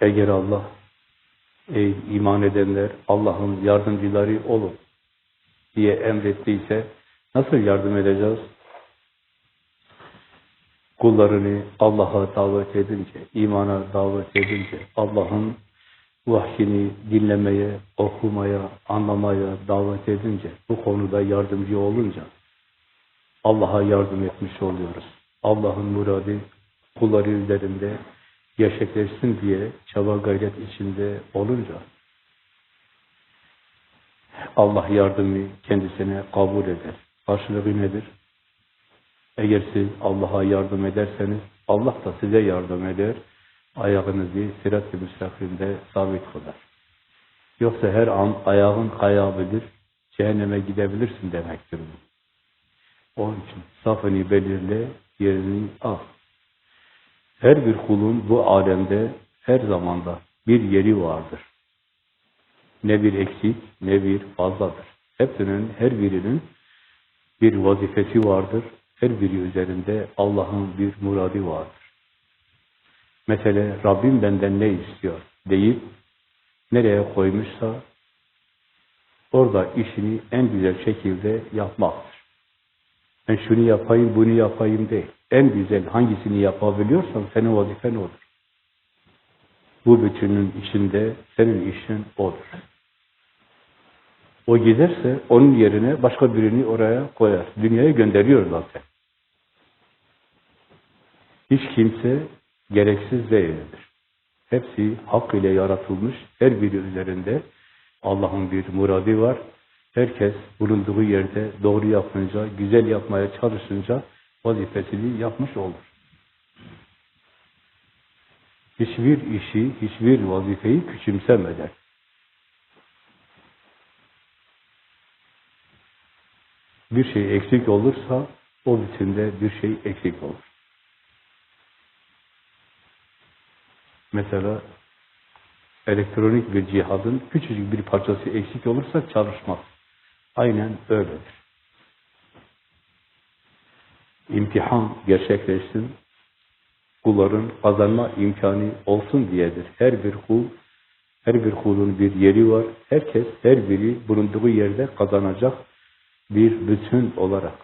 Eğer Allah, ey iman edenler Allah'ın yardımcıları olun diye emrettiyse nasıl yardım edeceğiz? Kullarını Allah'a davet edince, imana davet edince, Allah'ın vahyini dinlemeye, okumaya, anlamaya davet edince, bu konuda yardımcı olunca Allah'a yardım etmiş oluyoruz. Allah'ın muradı kulları üzerinde gerçekleşsin diye çaba gayret içinde olunca Allah yardımı kendisine kabul eder. Karşılığı nedir? Eğer siz Allah'a yardım ederseniz Allah da size yardım eder. Ayağınızı sirat-ı müstakimde sabit kılar. Yoksa her an ayağın kayabilir, cehenneme gidebilirsin demektir bu. Onun için safını belirle, yerini al. Her bir kulun bu alemde her zamanda bir yeri vardır. Ne bir eksik, ne bir fazladır. Hepsinin, her birinin bir vazifesi vardır. Her biri üzerinde Allah'ın bir muradi vardır. Mesela Rabbim benden ne istiyor deyip nereye koymuşsa orada işini en güzel şekilde yapmaktır. Ben şunu yapayım, bunu yapayım değil. En güzel hangisini yapabiliyorsan senin vazifen odur. Bu bütünün içinde senin işin odur. O giderse onun yerine başka birini oraya koyar. Dünyaya gönderiyor zaten. Hiç kimse gereksiz değildir. Hepsi hak ile yaratılmış. Her biri üzerinde Allah'ın bir muradı var. Herkes bulunduğu yerde doğru yapınca, güzel yapmaya çalışınca vazifesini yapmış olur. Hiçbir işi, hiçbir vazifeyi küçümsemeden. Bir şey eksik olursa o bütünde bir şey eksik olur. Mesela elektronik bir cihazın küçücük bir parçası eksik olursa çalışmaz. Aynen öyledir. İmtihan gerçekleşsin, kulların kazanma imkanı olsun diyedir. Her bir kul, her bir kulun bir yeri var. Herkes, her biri bulunduğu yerde kazanacak bir bütün olarak.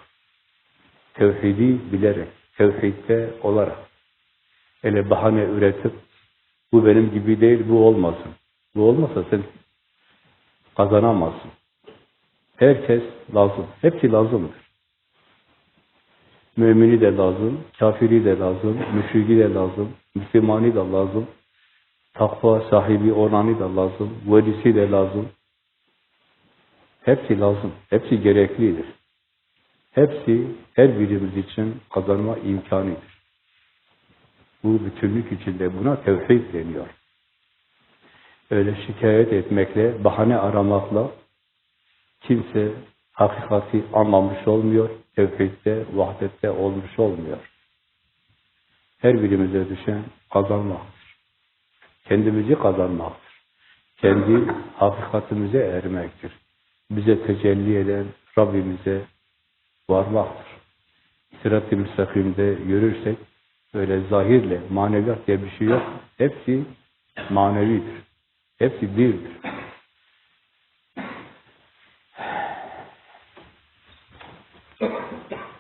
Tevhidi bilerek, tevhidde olarak. Hele bahane üretip, bu benim gibi değil, bu olmasın. Bu olmasa sen kazanamazsın. Herkes lazım. Hepsi lazımdır. Mümini de lazım, kafiri de lazım, müşriki de lazım, Müslümani da lazım, takva sahibi olanı da lazım, velisi de lazım. Hepsi lazım, hepsi gereklidir. Hepsi her birimiz için kazanma imkanıdır. Bu bütünlük içinde buna tevhid deniyor. Öyle şikayet etmekle, bahane aramakla kimse hakikati anlamış olmuyor, tevhidde, vahdette olmuş olmuyor. Her birimize düşen kazanmaktır. Kendimizi kazanmaktır. Kendi hakikatimize ermektir. Bize tecelli eden Rabbimize varmaktır. Sırat-ı müstakimde yürürsek, öyle zahirle, maneviyat diye bir şey yok. Hepsi manevidir. Hepsi birdir. Thank you.